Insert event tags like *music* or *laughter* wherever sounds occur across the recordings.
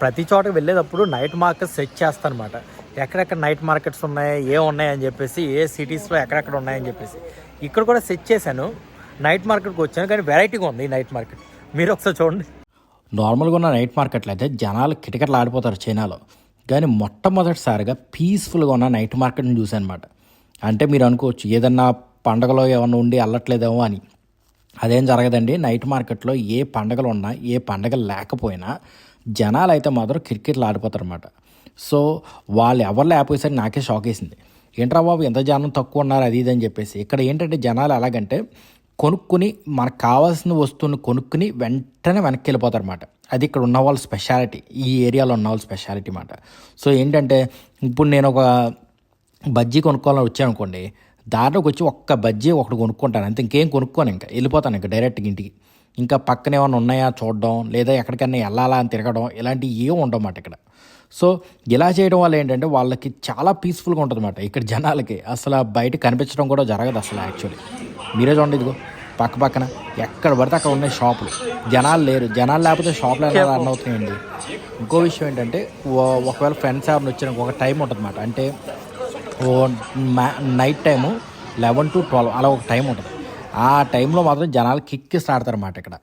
ప్రతి చోటకి వెళ్ళేటప్పుడు నైట్ మార్కెట్ సెట్ చేస్తాను అనమాట ఎక్కడెక్కడ నైట్ మార్కెట్స్ ఉన్నాయి ఏ ఉన్నాయి అని చెప్పేసి ఏ సిటీస్లో ఎక్కడెక్కడ ఉన్నాయని చెప్పేసి. ఇక్కడ కూడా సెట్ చేశాను. నైట్ మార్కెట్కి వచ్చాను కానీ వెరైటీగా ఉంది ఈ నైట్ మార్కెట్ మీరు ఒకసారి చూడండి. నార్మల్గా ఉన్న నైట్ మార్కెట్లో అయితే జనాలు కిటకట్లు ఆడిపోతారు చైనాలో. కానీ మొట్టమొదటిసారిగా పీస్ఫుల్గా ఉన్న నైట్ మార్కెట్ని చూశాను అనమాట అంటే మీరు అనుకోవచ్చు ఏదన్నా పండగలో ఏమన్నా ఉండి అల్లట్లేదేమో అని. అదేం జరగదండి నైట్ మార్కెట్లో ఏ పండగలు ఉన్నా ఏ పండగలు లేకపోయినా జనాలు అయితే మాత్రం క్రికెట్లు ఆడిపోతారు అనమాట సో వాళ్ళు ఎవరు లేకపోయేసరికి నాకే షాక్ వేసింది. ఏంట్రా బాబు ఎంత జనం తక్కువ ఉన్నారు అది ఇది అని చెప్పేసి. ఇక్కడ ఏంటంటే జనాలు ఎలాగంటే కొనుక్కుని మనకు కావాల్సిన వస్తువుని కొనుక్కుని వెంటనే వెనక్కి వెళ్ళిపోతారు అనమాట అది ఇక్కడ ఉన్న వాళ్ళ స్పెషాలిటీ ఈ ఏరియాలో ఉన్న వాళ్ళ స్పెషాలిటీ అనమాట సో ఏంటంటే ఇప్పుడు నేను ఒక బజ్జీ కొనుక్కోవాలని వచ్చాను అనుకోండి దారిలోకి వచ్చి ఒక్క బజ్జీ ఒకటి కొనుక్కుంటాను. అంతే ఇంకేం కొనుక్కోను ఇంకా. వెళ్ళిపోతాను ఇంకా డైరెక్ట్గా ఇంటికి. ఇంకా పక్కన ఏమైనా ఉన్నాయా చూడడం లేదా ఎక్కడికైనా వెళ్ళాలా అని తిరగడం ఇలాంటివి ఏం ఉండమాట ఇక్కడ. సో ఇలా చేయడం వల్ల ఏంటంటే వాళ్ళకి చాలా పీస్ఫుల్గా ఉంటుంది అనమాట ఇక్కడ జనాలకి. అసలు బయట కనిపించడం కూడా జరగదు అసలు యాక్చువల్లీ మీరే చూడండి ఇదిగో పక్క పక్కన ఎక్కడ పడితే అక్కడ ఉన్నాయి షాపులు. జనాలు లేరు. జనాలు లేకపోతే షాపులు ఎలా రన్ అవుతున్నాయండి ఇంకో విషయం ఏంటంటే ఒకవేళ ఫ్రెండ్స్ ఎవరిని వచ్చిన ఒక టైం ఉంటుంది అనమాట అంటే night time eleven to twelve అలా ఒక టైం ఉంటుంది. ఆ టైంలో మాత్రం జనాలు కిక్కిస్ ఆడతారన్నమాట ఇక్కడ.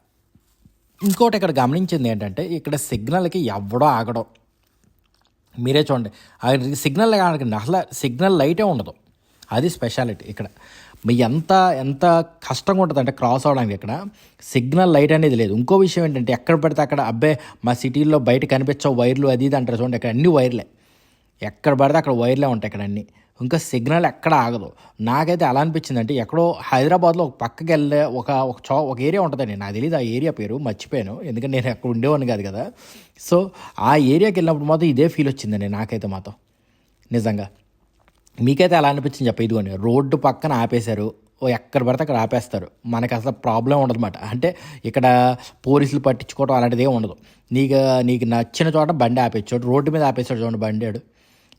ఇంకోటి ఇక్కడ గమనించింది ఏంటంటే ఇక్కడ సిగ్నల్కి ఎవడో ఆగడం. మీరే చూడండి అక్కడ సిగ్నల్ కాదండి అసలు సిగ్నల్ లైటే ఉండదు. అది స్పెషాలిటీ ఇక్కడ. మీ ఎంత ఎంత కష్టంగా ఉంటుంది అంటే క్రాస్ అవడానికి ఇక్కడ సిగ్నల్ లైట్ అనేది లేదు. ఇంకో విషయం ఏంటంటే ఎక్కడ పడితే అక్కడ అబ్బే మా సిటీల్లో బయట కనిపించవు వైర్లు అది ఇది అంటారు చూడండి ఇక్కడ అన్ని వైర్లే. ఎక్కడ పడితే అక్కడ వైర్లే ఉంటాయి ఇక్కడ అన్ని. ఇంకా సిగ్నల్ ఎక్కడ ఆగదు. నాకైతే అలా అనిపించింది అంటే ఎక్కడో హైదరాబాద్లో ఒక పక్కకి వెళ్ళే ఒక ఒక చో ఒక ఏరియా ఉంటుందండి. నాకు తెలియదు ఆ ఏరియా పేరు మర్చిపోయాను. ఎందుకంటే నేను అక్కడ ఉండేవాడిని కాదు కదా. సో ఆ ఏరియాకి వెళ్ళినప్పుడు మాత్రం ఇదే ఫీల్ వచ్చిందండి నాకైతే మాత్రం. నిజంగా. మీకైతే అలా అనిపించింది చెప్ప ఇదిగోండి. రోడ్డు పక్కన ఆపేశారు. ఓ ఎక్కడ పడితే అక్కడ ఆపేస్తారు. మనకు అసలు ప్రాబ్లం ఉండదు అనమాట అంటే ఇక్కడ పోలీసులు పట్టించుకోవడం అలాంటిదే ఉండదు. నీకు నీకు నచ్చిన చోట బండి ఆపేచ్చాడు రోడ్డు మీద ఆపేసాడు చూడండి బండి ఆడు.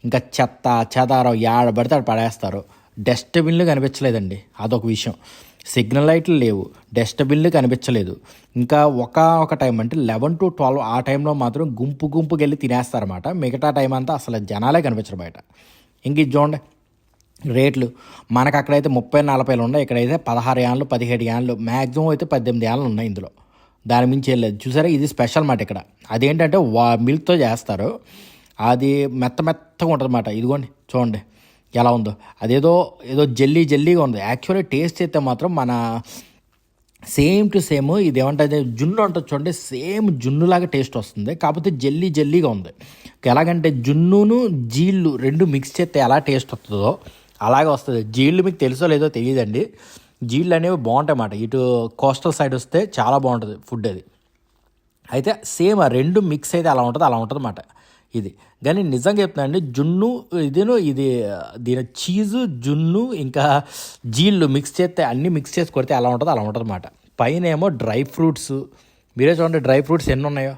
ఇంకా చెత్త చెదారం యాడ పడితే అక్కడ పడేస్తారు. డస్ట్బిన్లు కనిపించలేదండి. అదొక విషయం. సిగ్నల్ లైట్లు లేవు. డస్ట్బిన్లు కనిపించలేదు. ఇంకా ఒక ఒక టైం అంటే లెవెన్ టు ట్వెల్వ్ ఆ టైంలో మాత్రం గుంపు గుంపుకి వెళ్ళి తినేస్తారన్నమాట. మిగతా టైం అంతా అసలు జనాలే కనిపించరు బయట. ఇంక ఇది చూడండి. రేట్లు. మనకు అక్కడైతే ముప్పై నలభైలు ఉన్నాయి. ఇక్కడైతే పదహారు యాన్లు పదిహేడు యాన్లు మ్యాక్సిమం అయితే పద్దెనిమిది యాన్లు ఉన్నాయి ఇందులో. దాని మించి వెళ్ళలేదు చూసారా? ఇది స్పెషల్ మాట ఇక్కడ. అదేంటంటే వా మిల్క్తో చేస్తారు. అది మెత్త మెత్తగా ఉంటుంది అన్నమాట ఇదిగోండి చూడండి ఎలా ఉందో. అదేదో ఏదో జల్లీ జల్లీగా ఉంది. యాక్చువల్లీ టేస్ట్ అయితే మాత్రం మన సేమ్ టు సేమ్ ఇది ఏమంటే జున్ను ఉంటుంది చూడండి సేమ్ జున్నులాగా టేస్ట్ వస్తుంది. కాకపోతే జల్లీ జల్లీగా ఉంది. ఎలాగంటే జున్నును జీళ్ళు రెండు మిక్స్ చేస్తే ఎలా టేస్ట్ వస్తుందో అలాగే వస్తుంది. జీళ్ళు మీకు తెలుసో లేదో తెలియదండి. జీళ్ళు అనేవి బాగుంటాయి అన్నమాట ఇటు కోస్టల్ సైడ్ వస్తే చాలా బాగుంటుంది ఫుడ్ అది. అయితే సేమ్ ఆ రెండు మిక్స్ అయితే అలా ఉంటుంది అలా ఉంటుంది అన్నమాట ఇది. కానీ నిజంగా చెప్తున్నానండి జున్ను ఇదేను ఇది దీని చీజు జున్ను ఇంకా జీళ్ళు మిక్స్ చేస్తే అన్నీ మిక్స్ చేసి కొడితే అలా ఉంటుంది అలా ఉంటుంది అన్నమాట. పైన ఏమో డ్రై ఫ్రూట్స్. మీరే చూడండి డ్రై ఫ్రూట్స్ ఎన్ని ఉన్నాయో.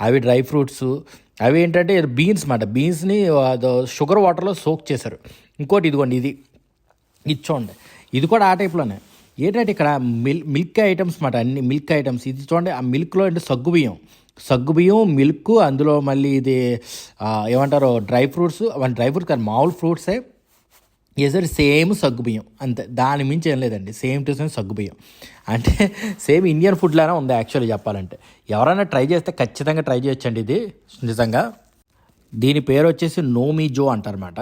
అవి డ్రై ఫ్రూట్స్. అవి ఏంటంటే బీన్స్ మాట బీన్స్ని షుగర్ వాటర్లో సోక్ చేశారు. ఇంకోటి ఇదిగోండి ఇది. ఇది చూడండి. ఇది కూడా ఆ టైప్లోనే. ఏంటంటే ఇక్కడ మిల్ మిల్క్ ఐటమ్స్ మాట అన్ని మిల్క్ ఐటమ్స్. ఇది చూడండి ఆ మిల్క్లో అంటే సగ్గు సగ్గుబియ్యం సగ్గు బియ్యం మిల్క్ అందులో మళ్ళీ ఇది ఏమంటారు డ్రై ఫ్రూట్స్ అవన్నీ డ్రై ఫ్రూట్స్ కానీ మామూలు ఫ్రూట్సే. ఏసరి సేమ్ సగ్గు బియ్యం. అంతే దాని మించి ఏం లేదండి సేమ్ టు సేమ్ సగ్గు బియ్యం. అంటే సేమ్ ఇండియన్ ఫుడ్ లానే ఉంది యాక్చువల్లీ చెప్పాలంటే. ఎవరైనా ట్రై చేస్తే ఖచ్చితంగా ట్రై చేయొచ్చండి ఇది నిజంగా. దీని పేరు వచ్చేసి నోమి జో అంటారన్నమాట.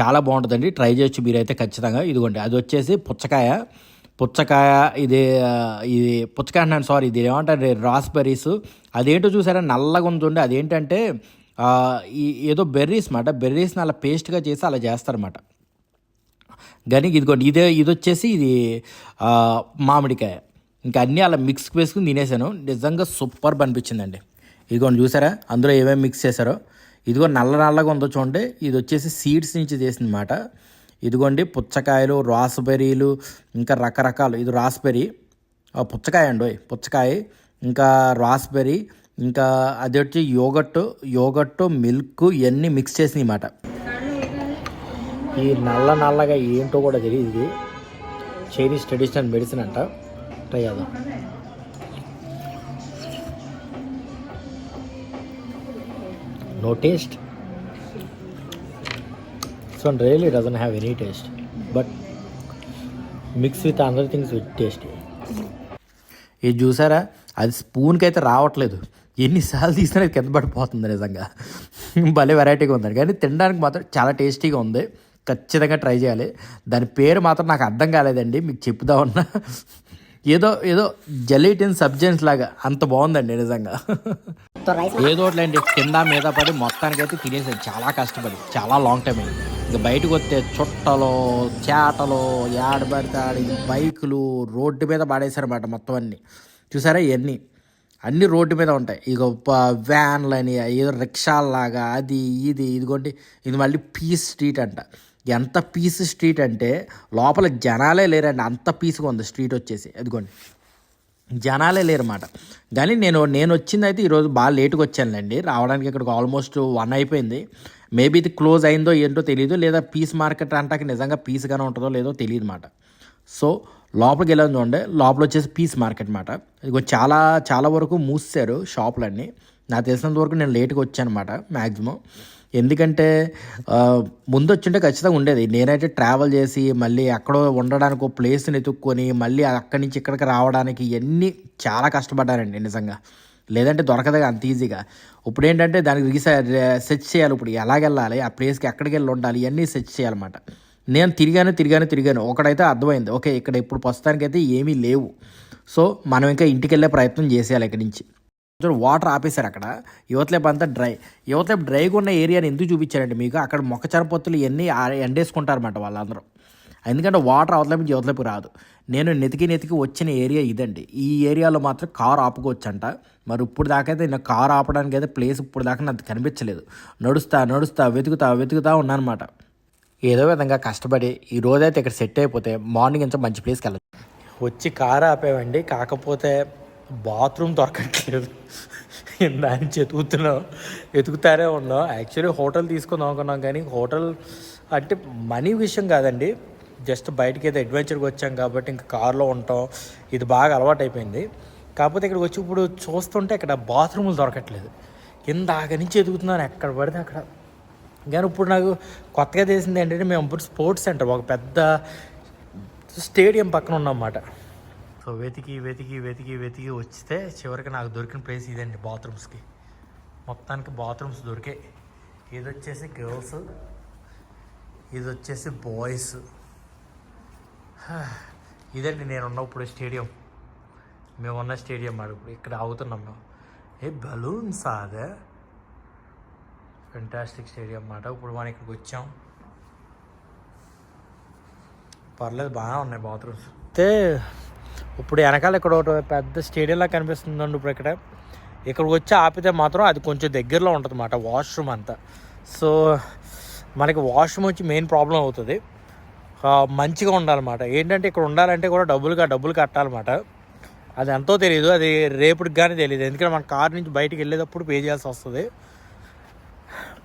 చాలా బాగుంటుందండి ట్రై చేయొచ్చు మీరైతే ఖచ్చితంగా. ఇదిగోండి అది వచ్చేసి పుచ్చకాయ. పుచ్చకాయ ఇది ఇది పుచ్చకాయ అంటున్నాను సారీ ఇది ఏమంటారు రాస్బెర్రీస్ అదేంటో చూసారా నల్లగా ఉంటుండే అదేంటంటే ఏదో బెర్రీస్ మాట బెర్రీస్ని అలా పేస్ట్గా చేసి అలా చేస్తారన్నమాట. కానీ ఇదిగోండి ఇదే ఇది వచ్చేసి ఇది మామిడికాయ. ఇంకా అన్నీ అలా మిక్స్ వేసుకుని తినేసాను. నిజంగా సూపర్ అనిపించిందండి. ఇదిగోండి చూసారా అందులో ఏమేమి మిక్స్ చేశారో. ఇదిగో నల్ల నల్లగా ఉందో చూడండి ఇది వచ్చేసి సీడ్స్ నుంచి చేసిందన్నమాట ఇదిగోండి పుచ్చకాయలు రాస్బెర్రీలు ఇంకా రకరకాలు. ఇది రాస్బెర్రీ. ఆ, పుచ్చకాయ అండి పుచ్చకాయ ఇంకా రాస్బెర్రీ ఇంకా అది వచ్చి యోగట్టు యోగట్టు మిల్క్ ఇవన్నీ మిక్స్ చేసినాయి మాట ఈ నల్ల నల్లగా ఏంటో కూడా తెలియదు చైనీస్ ట్రెడిషనల్ మెడిసిన్ అంట. ట్రై చేద్దాం. No taste. This one really doesn't have any taste, but mixed with other things with tasty. ఇది చూసారా? అది స్పూన్కి అయితే రావట్లేదు. ఎన్నిసార్లు తీసినా అది కింద పడిపోతుంది నిజంగా. భలే వెరైటీగా ఉంది కానీ తినడానికి మాత్రం చాలా టేస్టీగా ఉంది. ఖచ్చితంగా ట్రై చేయాలి. దాని పేరు మాత్రం నాకు అర్థం కాలేదండి. మీకు చెప్తా ఉన్నా. ఏదో ఏదో జెలీటిన్ సబ్జెన్స్ లాగా అంత బాగుందండి నిజంగా. ఏదో ఒకటిలేండి కింద మీద పడి మొత్తానికి అయితే తినేసాను చాలా కష్టపడి. చాలా లాంగ్ టైం అయింది. ఇక బయటకు వస్తే చుట్టలు చేటలు ఏడబెడతాడు బైకులు రోడ్డు మీద పడేశారన్నమాట మొత్తం అన్నీ. చూసారా ఇవన్నీ అన్ని రోడ్డు మీద ఉంటాయి. ఇక వ్యాన్లు వ్యాన్లని ఏదో రిక్షాల్లాగా అది ఇది ఇదిగోండి. ఇది మళ్ళీ పీస్ స్ట్రీట్ అంట. ఎంత పీస్ స్ట్రీట్ అంటే లోపల జనాలే లేరండి. అంత పీస్గా ఉంది స్ట్రీట్ వచ్చేసి. అదిగోండి జనాలే లేరన్నమాట. కానీ నేను నేను వచ్చింది అయితే ఈరోజు బాగా లేట్గా వచ్చానులేండి. రావడానికి ఇక్కడికి ఆల్మోస్ట్ వన్ అయిపోయింది. మేబీ ఇది క్లోజ్ అయిందో ఏంటో తెలియదు లేదా పీస్ మార్కెట్ అంటాకి నిజంగా పీస్గానే ఉంటుందో లేదో తెలియదు అనమాట సో లోపలికి వెళ్ళాను చూడండి లోపల వచ్చేసి పీస్ మార్కెట్ మాట. ఇదిగో చాలా చాలా వరకు మూసారు షాపులన్నీ. నాకు తెలిసినంత వరకు నేను లేట్గా వచ్చాను అనమాట మ్యాక్సిమం ఎందుకంటే ముందు వచ్చింటే ఖచ్చితంగా ఉండేది. నేనైతే ట్రావెల్ చేసి మళ్ళీ ఎక్కడో ఉండడానికి ఒక ప్లేస్ని వెతుక్కొని మళ్ళీ అక్కడి నుంచి ఇక్కడికి రావడానికి ఇవన్నీ చాలా కష్టపడ్డానండి నిజంగా. లేదంటే దొరకదు అంత ఈజీగా. ఇప్పుడు ఏంటంటే దానికి రీసెర్చ్ సెర్చ్ చేయాలి ఇప్పుడు ఎలాగెళ్ళాలి ఆ ప్లేస్కి ఎక్కడికి వెళ్ళి ఉండాలి ఇవన్నీ సెర్చ్ చేయాలన్నమాట. నేను తిరిగాను తిరిగాను తిరిగాను. ఒకడైతే అర్థమైంది. ఓకే ఇక్కడ ఇప్పుడు ప్రస్తుతానికైతే ఏమీ లేవు. సో మనం ఇంకా ఇంటికి వెళ్ళే ప్రయత్నం చేసేయాలి ఇక్కడి నుంచి. వాటర్ ఆపేశారు అక్కడ. యువతలేపు అంతా డ్రై యువతలేపు డ్రైగా ఉన్న ఏరియాని ఎందుకు చూపించారంటే మీకు? అక్కడ మొక్క చరపొత్తులు ఇవన్నీ ఎండేసుకుంటారన్నమాట వాళ్ళందరూ. ఎందుకంటే వాటర్ అవతలేపు నుంచి యువతలేపు రాదు. నేను నెతికి నెతికి వచ్చిన ఏరియా ఇదండి. ఈ ఏరియాలో మాత్రం కారు ఆపుకోవచ్చంట. మరి ఇప్పుడు దాకా అయితే నేను కారు ఆపడానికి అయితే ప్లేస్ ఇప్పుడు దాకా నాకు కనిపించలేదు. నడుస్తా నడుస్తా వెతుకుతా వెతుకుతా ఉన్నానమాట. ఏదో విధంగా కష్టపడి ఈ రోజైతే ఇక్కడ సెట్ అయిపోతే మార్నింగ్ ఇంత మంచి ప్లేస్కి వెళ్ళచ్చు. వచ్చి కారు ఆపేవండి కాకపోతే బాత్రూమ్ దొరకట్లేదు. దాన్ని వెతుకుతున్నాం. వెతుకుతారే ఉన్నాం. యాక్చువల్లీ హోటల్ తీసుకుందాం అనుకున్నాం కానీ హోటల్ అంటే మనీ విషయం కాదండి. జస్ట్ బయటికి ఏదో అడ్వెంచర్కి వచ్చాం కాబట్టి ఇంకా కార్లో ఉంటాం. ఇది బాగా అలవాటు అయిపోయింది కాకపోతే ఇక్కడికి వచ్చి ఇప్పుడు చూస్తుంటే ఇక్కడ బాత్రూములు దొరకట్లేదు. ఇందాక నుంచి ఎదుగుతున్నాను ఎక్కడ పడితే అక్కడ. కానీ ఇప్పుడు నాకు కొత్తగా తెలిసింది ఏంటంటే మేము ఇప్పుడు స్పోర్ట్స్ సెంటర్ ఒక పెద్ద స్టేడియం పక్కన ఉన్నమాట సో వెతికి వెతికి వెతికి వెతికి వచ్చితే చివరికి నాకు దొరికిన ప్లేస్ ఇదండి బాత్రూమ్స్కి. మొత్తానికి బాత్రూమ్స్ దొరికాయి. ఇది వచ్చేసి గర్ల్స్ ఇది వచ్చేసి బాయ్స్. *sighs* ఇదండి నేను ఉన్న ఇప్పుడు స్టేడియం. మేము ఉన్న స్టేడియం మాట ఇప్పుడు ఇక్కడ ఆగుతున్నాం మేము. ఏ బలూన్స్ అదే ఫెంటాస్టిక్ స్టేడియం అన్నమాట ఇప్పుడు మనం ఇక్కడికి వచ్చాం. పర్లేదు బాగానే ఉన్నాయి బాత్రూమ్స్. అయితే ఇప్పుడు వెనకాల ఇక్కడ ఒక పెద్ద స్టేడియంలా కనిపిస్తుందండి ఇప్పుడు ఇక్కడ. ఇక్కడికి వచ్చి ఆపితే మాత్రం అది కొంచెం దగ్గరలో ఉంటుంది అన్నమాట వాష్రూమ్ అంతా. సో మనకి వాష్రూమ్ వచ్చి మెయిన్ ప్రాబ్లం అవుతుంది. మంచిగా ఉండాలన్నమాట. ఏంటంటే ఇక్కడ ఉండాలంటే కూడా డబ్బులుగా డబ్బులు కట్టాలన్నమాట. అది ఎంతో తెలియదు అది రేపటికి కానీ తెలియదు ఎందుకంటే మన కార్ నుంచి బయటికి వెళ్ళేటప్పుడు పే చేయాల్సి వస్తుంది.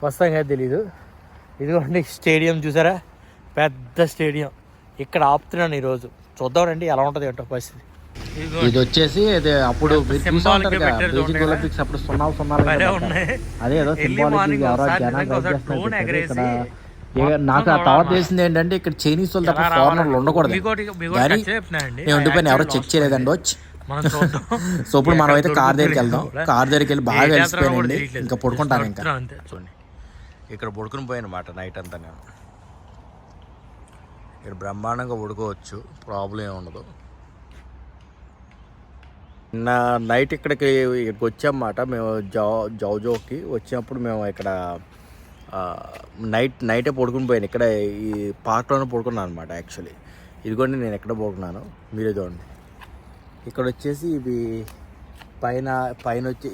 ప్రస్తుతంగా తెలీదు. ఇదిగోండి స్టేడియం చూసారా? పెద్ద స్టేడియం. ఇక్కడ ఆపుతున్నాను ఈరోజు. చూద్దామండి ఎలా ఉంటుంది ఏంటో పరిస్థితి. ఇది వచ్చేసి ఇది అప్పుడు ఒలింపిక్స్ అప్పుడు సున్నాలు సున్నాలు భలే కదా ఉన్నాయి. అదే ఏదో సింబాలిక్ ఎవరో జనాలు. ఇక్కడ ఇక నాకు ఆ తర్వాత తెలిసింది ఏంటంటే ఇక్కడ చైనీస్ వాళ్ళు తప్ప ఫారినర్లు. ఉండకూడదు. కానీ. నేను ఉండిపోయిన ఎవరో చెక్ చేయలేదండి. వచ్చి *laughs* సో ఇప్పుడు మనం అయితే కార్ దగ్గరికి వెళ్దాం. కార్ దగ్గరికి వెళ్ళి బాగా కలిసిపోయానండి. ఇంకా పడుకుంటాను ఇంకా. చూడండి. ఇక్కడ పడుకుని పోయానమాట నైట్ అంతా నేను. ఇక్కడ బ్రహ్మాండంగా పడుకోవచ్చు. ప్రాబ్లం ఏమి ఉండదు. నా నైట్ ఇక్కడికి ఇక్కడికి వచ్చామన్నమాట మేము జౌ జౌజోకి వచ్చినప్పుడు మేము ఇక్కడ నైట్ నైటే పడుకుని పోయాను. ఇక్కడ ఈ పార్క్లోనే పడుకున్నాను అనమాట యాక్చువల్లీ ఇదిగోండి నేను ఎక్కడ పడుకున్నాను? మీరే చూడండి. ఇక్కడ వచ్చేసి ఇవి పైన పైన వచ్చి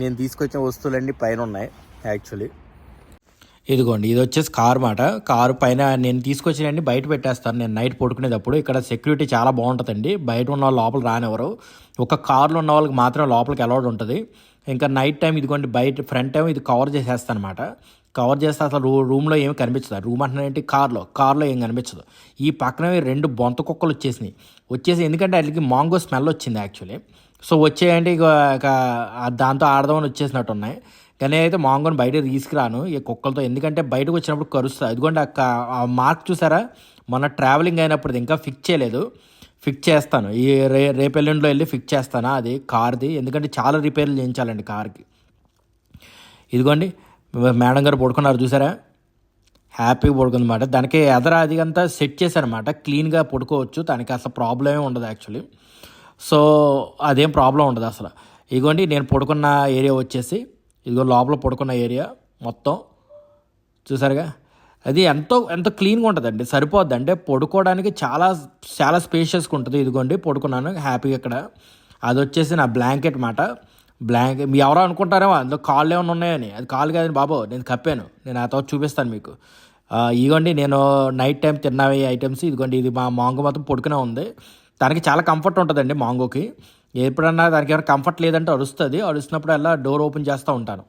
నేను తీసుకొచ్చిన వస్తువులన్నీ పైన ఉన్నాయి యాక్చువల్లీ ఇదిగోండి ఇది వచ్చేసి కార్ మాట. కారు పైన నేను తీసుకొచ్చినండి బయట పెట్టేస్తాను. నేను నైట్ పడుకునేటప్పుడు ఇక్కడ సెక్యూరిటీ చాలా బాగుంటుందండి. బయట ఉన్న వాళ్ళు లోపల రానివ్వరు. ఒక కార్లో ఉన్న వాళ్ళకి మాత్రం లోపలికి అలౌడ్ ఉంటుంది. ఇంకా నైట్ టైం ఇదిగోండి బయట ఫ్రంట్ టైం ఇది కవర్ చేసేస్తాను అనమాట కవర్ చేస్తే అసలు రూ రూమ్లో ఏమి కనిపించదు. రూమ్ అంటున్నాయంటే కార్లో కార్లో ఏం కనిపించదు. ఈ పక్కన రెండు బొంత కుక్కలు వచ్చేసినాయి. వచ్చేసి ఎందుకంటే వాటికి మాంగో స్మెల్ వచ్చింది యాక్చువల్లీ సో వచ్చేయండి ఇక దాంతో ఆడదామని వచ్చేసినట్టు ఉన్నాయి. కానీ అయితే మాంగోని బయట తీసుకురాను ఈ కుక్కలతో. ఎందుకంటే బయటకు వచ్చినప్పుడు కరుస్తుంది. అదిగోండి ఆ మార్క్ చూసారా? మొన్న ట్రావెలింగ్ అయినప్పుడు ఇంకా ఫిక్స్ చేయలేదు. ఫిక్స్ చేస్తాను. ఈ రే రేపెల్లుండిలో వెళ్ళి ఫిక్స్ చేస్తాను? అది కార్ది. ఎందుకంటే చాలా రిపేర్లు చేయించాలండి కార్కి. ఇదిగోండి మేడం గారు పడుకున్నారు చూసారా? హ్యాపీగా పడుకుందన్నమాట. దానికి ఎదర అది అంతా సెట్ చేశారనమాట క్లీన్గా పడుకోవచ్చు. దానికి అసలు ప్రాబ్లమే ఉండదు యాక్చువల్లీ. సో అదేం ప్రాబ్లం ఉండదు అసలు. ఇదిగోండి నేను పడుకున్న ఏరియా వచ్చేసి ఇదిగో లోపల పడుకున్న ఏరియా మొత్తం. చూసారుగా? అది ఎంతో ఎంతో క్లీన్గా ఉంటుందండి. సరిపోద్ది అంటే పడుకోవడానికి చాలా చాలా స్పేషియస్గా ఉంటుంది. ఇదిగోండి పడుకున్నాను. హ్యాపీగా ఇక్కడ. అది వచ్చేసి నా బ్లాంకెట్ మాట. బ్లాంకెట్ మీ ఎవరో అనుకుంటారేమో అందులో కాళ్ళు ఏమైనా ఉన్నాయని. అది కాలు కాదని బాబు నేను కప్పాను. నేను ఆ తర్వాత చూపిస్తాను మీకు. ఇదిగోండి నేను నైట్ టైం తిన్నవి ఐటమ్స్ ఇదిగోండి ఇది మా మాంగో మొత్తం పడుకునే ఉంది. దానికి చాలా కంఫర్ట్ ఉంటుందండి మాంగోకి. ఎప్పుడన్నా దానికి ఏమైనా కంఫర్ట్ లేదంటే అరుస్తుంది. అరుస్తున్నప్పుడు అలా డోర్ ఓపెన్ చేస్తూ ఉంటాను.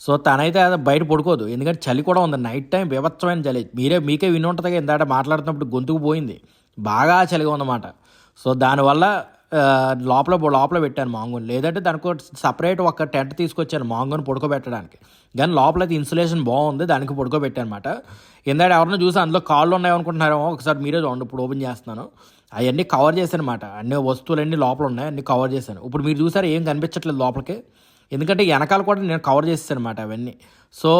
సో తనైతే అది బయట పడుకోదు. ఎందుకంటే చలి కూడా ఉంది. నైట్ టైం బీభత్సమైన చలి. మీరే మీకే విని ఉంటుంది ఇందాట ఇందాక మాట్లాడుతున్నప్పుడు గొంతుకు పోయింది. బాగా చలిగా ఉందన్నమాట. సో దానివల్ల లోపల లోపల పెట్టాను మాంగోని. లేదంటే దానికి సపరేట్ ఒక టెంట్ తీసుకొచ్చాను మాంగోని పడుకోబెట్టడానికి. కానీ లోపల అయితే ఇన్సులేషన్ బాగుంది. దానికి పడుకోబెట్టాను అనమాట ఇందాక ఎవరినో చూసి అందులో కాళ్ళు ఉన్నాయనుకుంటున్నారేమో ఒకసారి మీరే చూడండి. ఇప్పుడు ఓపెన్ చేస్తున్నాను. అవన్నీ కవర్ చేశాను అనమాట అన్ని వస్తువులన్నీ లోపల ఉన్నాయి. అన్ని కవర్ చేశాను. ఇప్పుడు మీరు చూసారు? ఏం కనిపించట్లేదు లోపలికి. ఎందుకంటే వెనకాల కూడా నేను కవర్ చేస్తాను అనమాట అవన్నీ. సో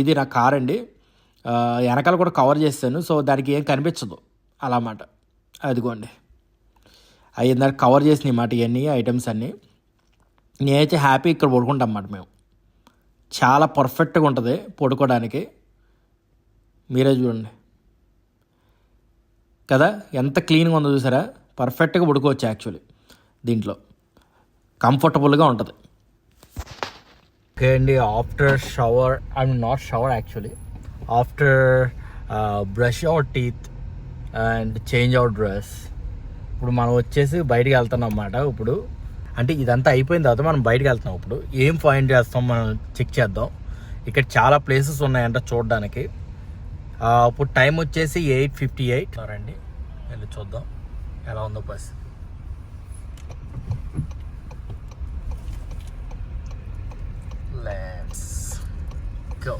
ఇది నా కార్ అండి. వెనకాల కూడా కవర్ చేస్తాను సో దానికి ఏం కనిపించదు. అలా అన్నమాట అదిగోండి. అవి దానికి కవర్ చేసినాయి మాట ఇవన్నీ ఐటమ్స్ అన్నీ. నేనైతే హ్యాపీ ఇక్కడ పడుకుంటాం అన్నమాట మేము. చాలా పర్ఫెక్ట్గా ఉంటుంది పడుకోవడానికి. మీరే చూడండి. కదా ఎంత క్లీన్గా ఉందో చూసారా? పర్ఫెక్ట్గా పడుకోవచ్చు యాక్చువల్లీ దీంట్లో. కంఫర్టబుల్గా ఉంటుంది. ఓకే అండి after shower I mean not shower actually after brush our teeth and change our dress ఇప్పుడు మనం వచ్చేసి బయటికి వెళ్తున్నాం అన్నమాట. ఇప్పుడు అంటే ఇదంతా అయిపోయిన తర్వాత మనం బయటకు వెళ్తున్నాం. ఇప్పుడు ఏం ఫైండ్ చేస్తాం మనం చెక్ చేద్దాం. ఇక్కడ చాలా ప్లేసెస్ ఉన్నాయంట చూడడానికి. ఇప్పుడు టైం వచ్చేసి ఎయిట్ ఫిఫ్టీ ఎయిట్ రండి వెళ్ళి చూద్దాం. ఎలా ఉందో బస్ గో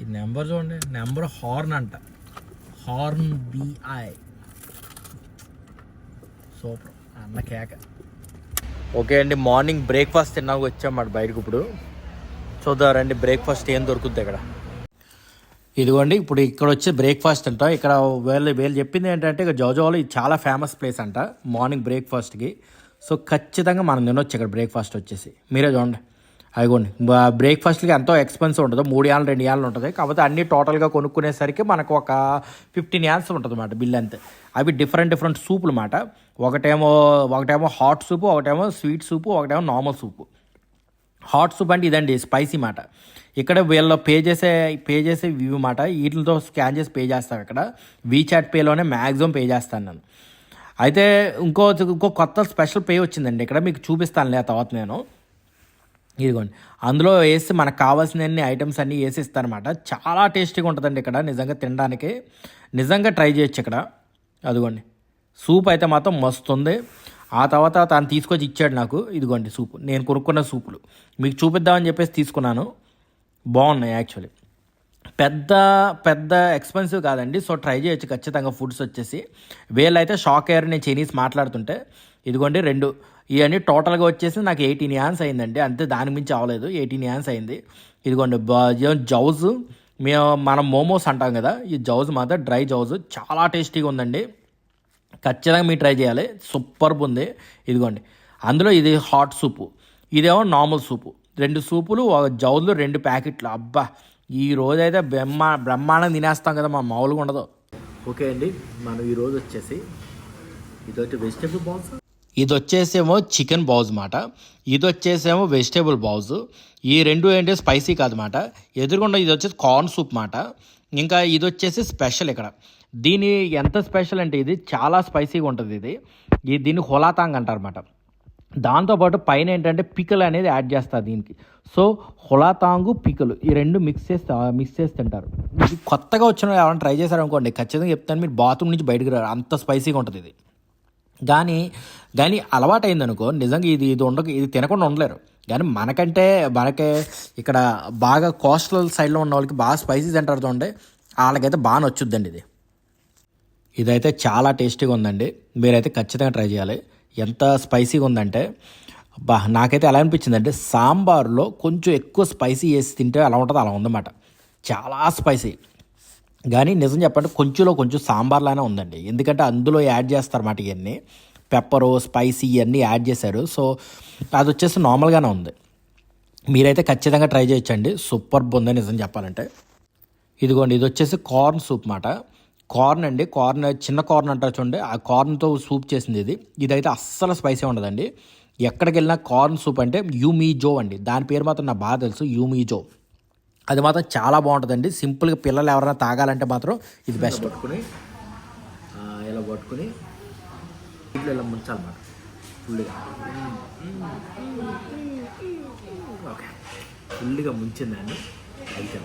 ఈ నెంబర్ చూడండి నెంబర్ హార్న్ అంట. హార్న్ బిఐ సూపర్. అన్న కేక. ఓకే అండి మార్నింగ్ బ్రేక్ఫాస్ట్ తిన్నాక వచ్చామాట బయటకు ఇప్పుడు. చూద్దాం రండి బ్రేక్ఫాస్ట్ ఏం దొరుకుద్ది ఇక్కడ. ఇదిగోండి ఇప్పుడు ఇక్కడ వచ్చే బ్రేక్ఫాస్ట్ అంట. ఇక్కడ వీళ్ళు వీళ్ళు చెప్పింది ఏంటంటే ఇక జోజోలో ఇది చాలా ఫేమస్ ప్లేస్ అంట మార్నింగ్ బ్రేక్ఫాస్ట్కి. సో ఖచ్చితంగా మనం తినొచ్చు ఇక్కడ బ్రేక్ఫాస్ట్ వచ్చేసి. మీరే చూడండి. అదిగోండి బ్రేక్ఫాస్ట్కి ఎంతో ఎక్స్పెన్సివ్ ఉంటుంది. మూడు యాలు రెండు యాలు ఉంటుంది. కాకపోతే అన్ని టోటల్గా కొనుక్కునేసరికి మనకు ఒక ఫిఫ్టీన్ యాన్స్ ఉంటుంది అన్నమాట బిల్ అంతే అవి డిఫరెంట్ డిఫరెంట్ సూపులు అన్నమాట ఒకటేమో ఒకటేమో హాట్ సూపు ఒకటేమో స్వీట్ సూపు ఒకటేమో నార్మల్ సూపు. హాట్ సూప్ అంటే ఇదండి స్పైసీ మాట ఇక్కడ వీళ్ళు పే చేసే పే చేసే వ్యూ మాట వీటితో స్కాన్ చేసి పే చేస్తాను ఇక్కడ వీచాట్ పేలోనే మ్యాక్సిమం పే చేస్తాను నేను. అయితే ఇంకో ఇంకో కొత్త స్పెషల్ పే వచ్చిందండి. ఇక్కడ మీకు చూపిస్తానులే ఆ తర్వాత నేను. ఇదిగోండి. అందులో వేసి మనకు కావాల్సిన ఐటమ్స్ అన్నీ వేసి ఇస్తారనమాట చాలా టేస్టీగా ఉంటుందండి ఇక్కడ నిజంగా తినడానికి. నిజంగా ట్రై చేయొచ్చు ఇక్కడ. అదిగోండి. సూప్ అయితే మాత్రం మస్తు ఉంది. ఆ తర్వాత తను తీసుకొచ్చి ఇచ్చాడు నాకు. ఇదిగోండి సూప్. నేను కొనుక్కున్న సూపులు. మీకు చూపిద్దామని చెప్పేసి తీసుకున్నాను. బాగున్నాయి యాక్చువల్లీ పెద్ద పెద్ద ఎక్స్పెన్సివ్ కాదండి. సో ట్రై చేయొచ్చు ఖచ్చితంగా. ఫుడ్స్ వచ్చేసి. వీళ్ళైతే షాక్ అయ్యారు. నేను చైనీస్ మాట్లాడుతుంటే. ఇదిగోండి రెండు. ఇవన్నీ టోటల్గా వచ్చేసి నాకు ఎయిటీన్ యాన్స్ అయిందండి. అంతే దాని మించి అవ్వలేదు. ఎయిటీన్ యాన్స్ అయింది. ఇదిగోండి జౌజ్ మేము మనం మోమోస్ అంటాం కదా ఈ జౌజ్ మాత్రం డ్రై జౌజ్ చాలా టేస్టీగా ఉందండి. ఖచ్చితంగా మీరు ట్రై చేయాలి. సూపర్బ్ ఉంది. ఇదిగోండి అందులో ఇది హాట్ సూపు ఇదేమో నార్మల్ సూపు. రెండు సూపులు ఒక జౌలు రెండు ప్యాకెట్లు. అబ్బా ఈ రోజు అయితే బ్రహ్మా బ్రహ్మాండం తినేస్తాం కదా మా మామూలుగా ఉండదు. ఓకే అండి మనం ఈ రోజు వచ్చేసి ఇది వచ్చి వెజిటేబుల్ బాల్సా ఇది వచ్చేసేమో చికెన్ బౌజ్ మాట. ఇది వచ్చేసేమో వెజిటేబుల్ బౌజ్. ఈ రెండు ఏంటి స్పైసీ కాదన్నమాట ఎదురుగుండా ఇది వచ్చేసి కార్న్ సూప్ మాట. ఇంకా ఇది వచ్చేసి స్పెషల్ ఇక్కడ. దీని ఎంత స్పెషల్ అంటే ఇది చాలా స్పైసీగా ఉంటుంది ఇది. ఈ దీన్ని హోలాతాంగ్ అంటారన్నమాట. దాంతోపాటు పైన ఏంటంటే పికల్ అనేది యాడ్ చేస్తారు దీనికి. సో హులాతాంగు పికలు ఈ రెండు మిక్స్ చేస్తే మిక్స్ చేసి తింటారు. ఇది కొత్తగా వచ్చిన ఎవరైనా ట్రై చేశారనుకోండి ఖచ్చితంగా చెప్తాను మీరు బాత్రూమ్ నుంచి బయటకు రారు. అంత స్పైసీగా ఉంటుంది ఇది. కానీ కానీ అలవాటు నిజంగా ఇది ఇది ఉండక ఇది తినకుండా ఉండలేరు. కానీ మనకంటే మనకే ఇక్కడ బాగా కోస్టల్ సైడ్లో ఉన్న వాళ్ళకి బాగా స్పైసీ సెంటర్ ఉంటే వాళ్ళకైతే బాగా నచ్చుద్దండి ఇది. ఇదైతే చాలా టేస్టీగా ఉందండి. మీరైతే ఖచ్చితంగా ట్రై చేయాలి. ఎంత స్పైసీగా ఉందంటే బా నాకైతే ఎలా అనిపించిందంటే సాంబార్లో కొంచెం ఎక్కువ స్పైసీ వేసి తింటే అలా ఉంటుందో అలా ఉందన్నమాట. చాలా స్పైసీ కానీ నిజం చెప్పండి కొంచెంలో కొంచెం సాంబార్లానే ఉందండి. ఎందుకంటే అందులో యాడ్ చేస్తారన్నమాట ఇవన్నీ పెప్పరు స్పైసీ ఇవన్నీ యాడ్ చేశారు. సో అది వచ్చేసి నార్మల్గానే ఉంది. మీరైతే ఖచ్చితంగా ట్రై చేయొచ్చండి. సూపర్ ఉంది నిజం చెప్పాలంటే. ఇదిగోండి ఇది వచ్చేసి కార్న్ సూప్ మాట కార్న్ అండి. కార్న్ చిన్న కార్న్ అంటారు చూడండి. ఆ కార్న్తో సూప్ చేసింది ఇది. ఇదైతే అస్సలు స్పైసీ ఉండదండి. ఎక్కడికి వెళ్ళినా కార్న్ సూప్ అంటే యూమీజో అండి. దాని పేరు మాత్రం నాకు బాగా తెలుసు. యూమీజో అది మాత్రం చాలా బాగుంటుందండి. సింపుల్గా పిల్లలు ఎవరైనా తాగాలంటే మాత్రం ఇది బెస్ట్. పట్టుకుని ఇలా పట్టుకుని ఇట్లా ఇలా ముంచాలన్నమాట ఫుల్గా. ఓకే. ఫుల్గా ముంచిందండి అయితే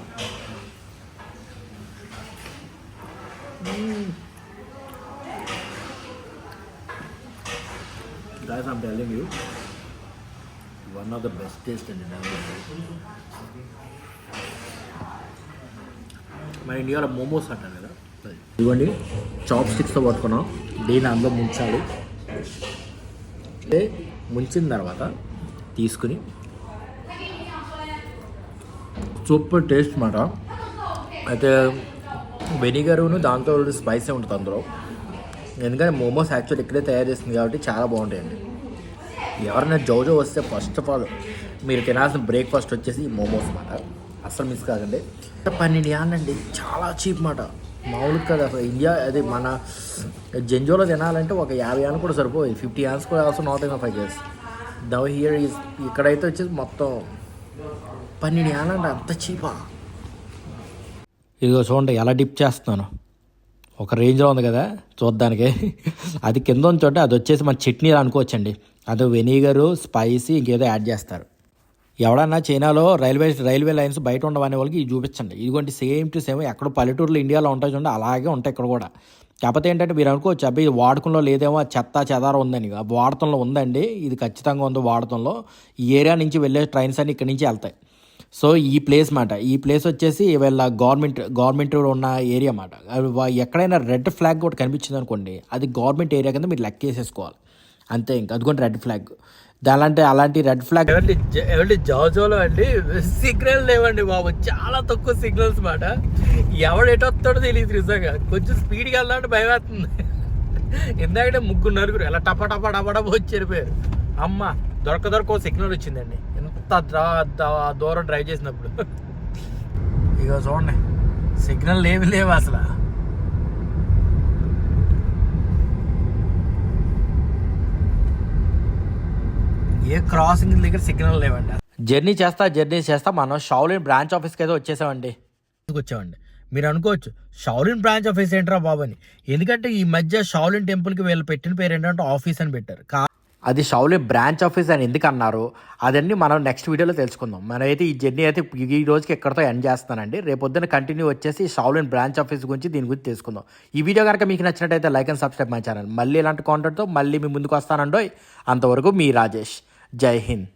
Guys, I'm telling you, one of the best taste in India. మన ఇండియాలో మోమోస్ అంటారు కదా. ఇవ్వండి ఇదిగోండి చాప్ స్టిక్స్తో పట్టుకున్నాం. దీన్ని అందులో ముంచాలి. అంటే ముంచిన తర్వాత తీసుకుని సూపర్ టేస్ట్ మాట. అయితే వెనిగరును దాంతో స్పైసీ ఉంటుంది అందులో. ఎందుకంటే మోమోస్ యాక్చువల్ ఇక్కడే తయారు చేస్తుంది కాబట్టి చాలా బాగుంటాయండి. ఎవరైనా జోజో వస్తే ఫస్ట్ ఆఫ్ ఆల్ మీరు తినాల్సిన బ్రేక్ఫాస్ట్ వచ్చేసి ఈ మోమోస్ మాట. అస్సలు మిస్ కాకండి. పన్నెండు యానండి చాలా చీప్ మాట. మామూలుగా కదా అసలు ఇండియా అది మన జంజోలో తినాలంటే ఒక యాభై యాన్ కూడా సరిపోయి ఫిఫ్టీ యాన్స్ కూడా అవసరం not in five years though here is ఇక్కడైతే వచ్చేసి మొత్తం పన్నెండు యాన్లండి అంత చీపా. ఇదిగో చూడండి ఎలా డిప్ చేస్తున్నాను. ఒక రేంజ్లో ఉంది కదా చూడ్డానికి. అది కింద చోట అది వచ్చేసి మన చట్నీ అనుకోవచ్చండి. అది వెనిగరు స్పైసీ ఇంకేదో యాడ్ చేస్తారు. ఎవడన్నా చైనాలో రైల్వే రైల్వే లైన్స్ బయట ఉండవనే వాళ్ళకి చూపించండి. ఇదిగోండి సేమ్ టు సేమ్ ఎక్కడ పల్లెటూరులో ఇండియాలో ఉంటాయి చూడండి అలాగే ఉంటాయి ఇక్కడ కూడా. కాకపోతే ఏంటంటే మీరు అనుకోవచ్చు అబ్బాయి ఇది వాడకంలో లేదేమో చెత్త చెదారం ఉందని. వాడతంలో ఉందండి ఇది ఖచ్చితంగా ఉంది వాడతంలో. ఈ ఏరియా నుంచి వెళ్ళే ట్రైన్స్ అన్ని ఇక్కడి నుంచి వెళ్తాయి. సో ఈ ప్లేస్ మాట ఈ ప్లేస్ వచ్చేసి వీళ్ళ గవర్నమెంట్ గవర్నమెంట్ ఉన్న ఏరియా మాట. ఎక్కడైనా రెడ్ ఫ్లాగ్ ఒకటి కనిపించింది అనుకోండి అది గవర్నమెంట్ ఏరియా కింద మీరు లెక్కేసేసుకోవాలి. అంతే ఇంకా అదిగోండి రెడ్ ఫ్లాగ్. అలాంటి అలాంటి రెడ్ ఫ్లాగ్ ఏమండి జాజోలో అండి సిగ్నల్ లేవండి బాబు. చాలా తక్కువ సిగ్నల్స్ మాట. ఎవడు ఎటు వస్తాడో తెలియదు నిజంగా. కొంచెం స్పీడ్గా వెళ్ళాలంటే భయం వేస్తుంది ఇందాకంటే ముగ్గురు నలుగురు ఎలా టప టప టప టప వచ్చి అమ్మ దొరక దొరక సిగ్నల్ వచ్చిందండి. ఎంత దూరం డ్రైవ్ చేసినప్పుడు. ఇక చూడండి సిగ్నల్ ఏమి లేవు అసలు. ఏ క్రాసింగ్ దగ్గర సిగ్నల్ లేవండి. జర్నీ చేస్తా జర్నీ చేస్తా మనం షావులిన్ బ్రాంచ్ ఆఫీస్కి అయితే వచ్చేసామండి. వచ్చామండి? మీరు అనుకోవచ్చు షౌలిన్ బ్రాంచ్ ఆఫీస్ ఏంట్రా బాబు అని. ఎందుకంటే ఈ మధ్య షౌలిన్ టెంపుల్కి వీళ్ళు పెట్టిన పేరు ఏంటంటే ఆఫీస్ అని పెట్టారు. కా అది షావులిన్ బ్రాంచ్ ఆఫీస్ అని ఎందుకు అన్నారు? అదన్నీ మనం నెక్స్ట్ వీడియోలో తెలుసుకుందాం. మనమైతే ఈ జర్నీ అయితే ఈ రోజుకి ఎక్కడితో ఎండ్ చేస్తానండి. రేపొద్దున కంటిన్యూ వచ్చేసి షావులిన్ బ్రాంచ్ ఆఫీస్ గురించి దీని గురించి తెలుసుకుందాం. ఈ వీడియో కనుక మీకు నచ్చినట్టయితే like and subscribe my channel మళ్ళీ ఇలాంటి కాంటెంట్తో మళ్ళీ మీ ముందుకు వస్తానండోయ్. అంతవరకు మీ రాజేష్. జై హింద్